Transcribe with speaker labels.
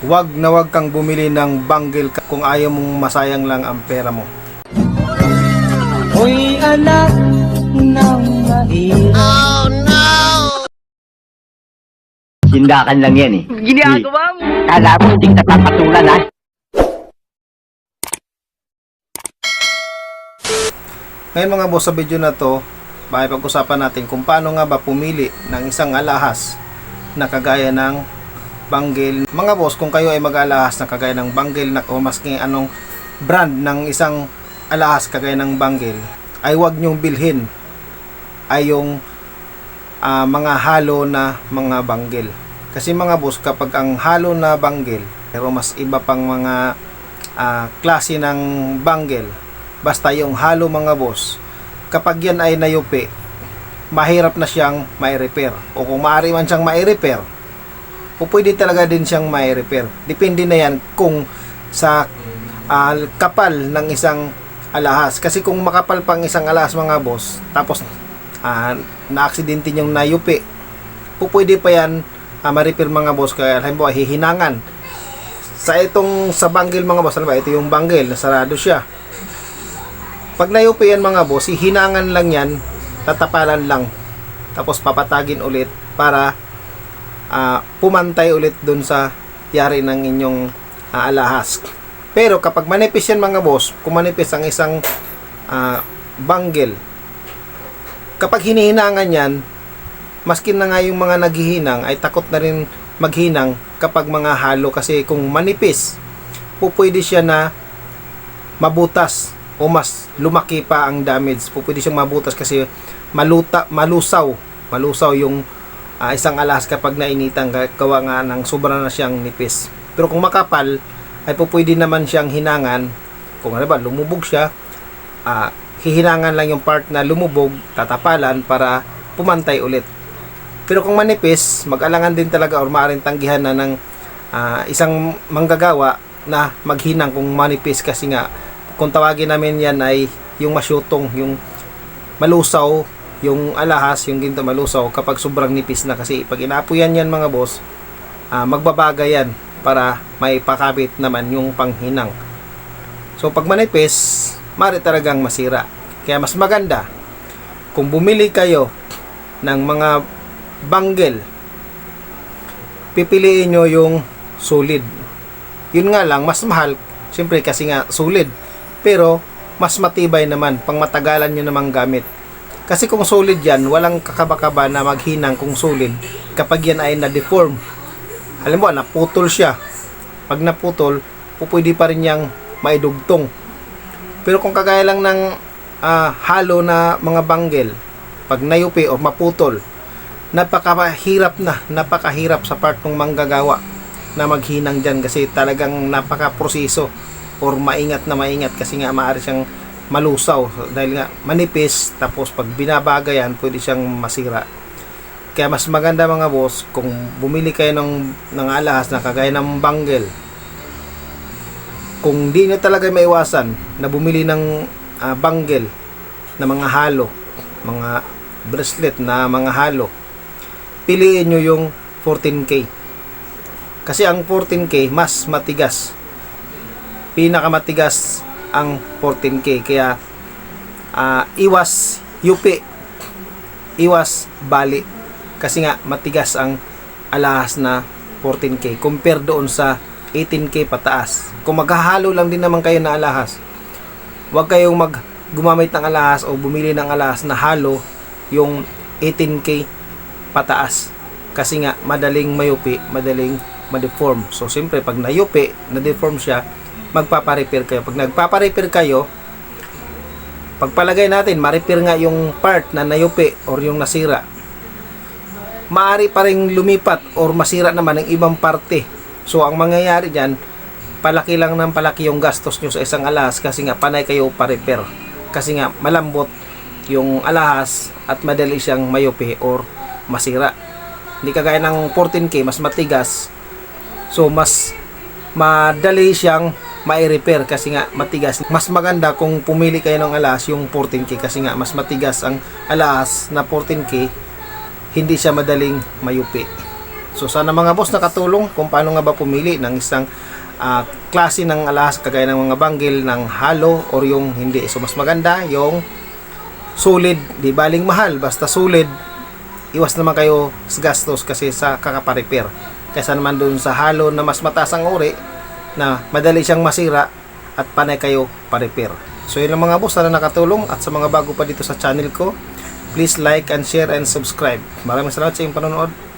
Speaker 1: Huwag na huwag kang bumili ng banggil ka- kung ayaw mong masayang lang ang pera mo.
Speaker 2: Hoy anak ng mahirap
Speaker 3: Sindakan lang yan eh.
Speaker 4: Ginagawa mo.
Speaker 3: Kala mo hindi kita papatulan ha?
Speaker 1: Ngayon mga boss, sa video na to, bakit pag-usapan natin kung paano nga ba pumili ng isang alahas na kagaya ng banggil. Mga boss, kung kayo ay mag-alahas na kagaya ng banggil na, o maski anong brand ng isang alahas kagaya ng banggil, ay huwag nyong bilhin ay yung ah, mga halo na mga banggil. Kasi mga boss, kapag ang halo na banggil, pero mas iba pang mga ah, klase ng banggil, basta yung halo mga boss, kapag yan ay nayupi, mahirap na siyang mai-repair. O kung maaari man siyang mai-repair, o pwede talaga din siyang mai-repair. Depende na yan kung sa ah, kapal ng isang alahas. Kasi kung makapal pang isang alahas mga boss, tapos ah, na-aksidente yung nayupi, pwede pa yan ah, ma-repair mga boss. Kaya halimbawa, hihinangan. Sa itong sa banggil mga boss, halimbawa, ito yung banggil, nasarado siya. Pag nayupi yan mga boss, hihinangan lang yan, tatapalan lang. Tapos papatagin ulit para ah, pumantay ulit dun sa yari ng inyong ah, alahas. Pero kapag manipis yan mga boss, kung manipis ang isang ah, banggil, kapag hinihinangan yan, maskin na nga yung mga naghihinang ay takot na rin maghinang kapag mga halo kasi kung manipis, po pwede siya na mabutas o mas lumaki pa ang damage. Po pwede siyang mabutas kasi maluta, malusaw, malusaw yung ah, isang alas kapag nainitan ga- gawa nga ng sobra na siyang nipis. Pero kung makapal, ay po pwede naman siyang hinangan. Kung ano ba, lumubog siya, ah, hihinangan lang yung part na lumubog, tatapalan para pumantay ulit. Pero kung manipis, mag-alangan din talaga or maaaring tanggihan na ng ah, isang manggagawa na maghinang kung manipis kasi nga kung tawagin namin yan ay yung masyutong, yung malusaw, yung alahas, yung ginto malusaw kapag sobrang nipis na kasi pag inaapoyan yan mga boss, ah, magbabaga yan para may pakabit naman yung panghinang. So pag manipis, mari talagang masira. Kaya mas maganda kung bumili kayo ng mga banggel, pipiliin nyo yung solid. Yun nga lang, mas mahal, siyempre kasi nga solid. Pero, mas matibay naman, pang matagalan nyo namang gamit. Kasi kung solid yan, walang kakabakaba na maghinang kung solid kapag yan ay na-deform. Halimbawa, naputol siya. Pag naputol, pupwede pa rin niyang maidugtong. Pero kung kagaya lang ng ah, halo na mga banggel, pag nayupi o maputol, napakahirap na, napakahirap sa part ng manggagawa na maghinang dyan kasi talagang napaka-proseso or maingat na maingat kasi nga maaari siyang malusaw dahil nga manipis tapos pag binabaga yan pwede siyang masira. Kaya mas maganda mga boss kung bumili kayo ng, ng alahas na kagaya ng banggel. Kung di nyo talaga maiwasan na bumili ng ah, banggel na mga halo mga bracelet na mga halo piliin nyo yung 14K kasi ang 14K mas matigas. Pinakamatigas ang 14K kaya ah, iwas yupi iwas bali. Kasi nga matigas ang alahas na 14K compare doon sa 18K pataas. Kung maghahalo lang din naman kayo na alahas huwag kayong mag gumamit ng alahas o bumili ng alahas na halo yung 18K pataas. Kasi nga madaling mayupi madaling ma-deform. So siyempre pag nayupi na-deform siya magpapa-repair kayo. Pag nagpapa-repair kayo pagpalagay natin ma-repair nga yung part na nayupi or yung nasira. Maaari pa rin lumipat or masira naman ang ibang parte. So ang mangyayari dyan palaki lang ng palaki yung gastos nyo sa isang alahas kasi nga panay kayo pa-repair. Kasi nga malambot yung alahas at madali siyang mayupi or masira. Hindi kagaya ng 14K mas matigas. So mas madali siyang mai-repair kasi nga matigas mas maganda kung pumili kayo ng alahas yung 14K kasi nga mas matigas ang alahas na 14K hindi siya madaling mayupi So sana mga boss nakatulong kung paano nga ba pumili ng isang ah, klase ng alahas kagaya ng mga banggil ng halo or yung hindi. So mas maganda yung solid, di baling mahal, basta solid. Iwas naman kayo sa gastos kasi sa kakaparipir. Kaysa naman dun sa halo na mas mataas ang uri na madali siyang masira at panay kayo paripir. So yun lang mga boss, sana nakatulong at sa mga bago pa dito sa channel ko, please like and share and subscribe. Maraming salamat sa iyong panonood.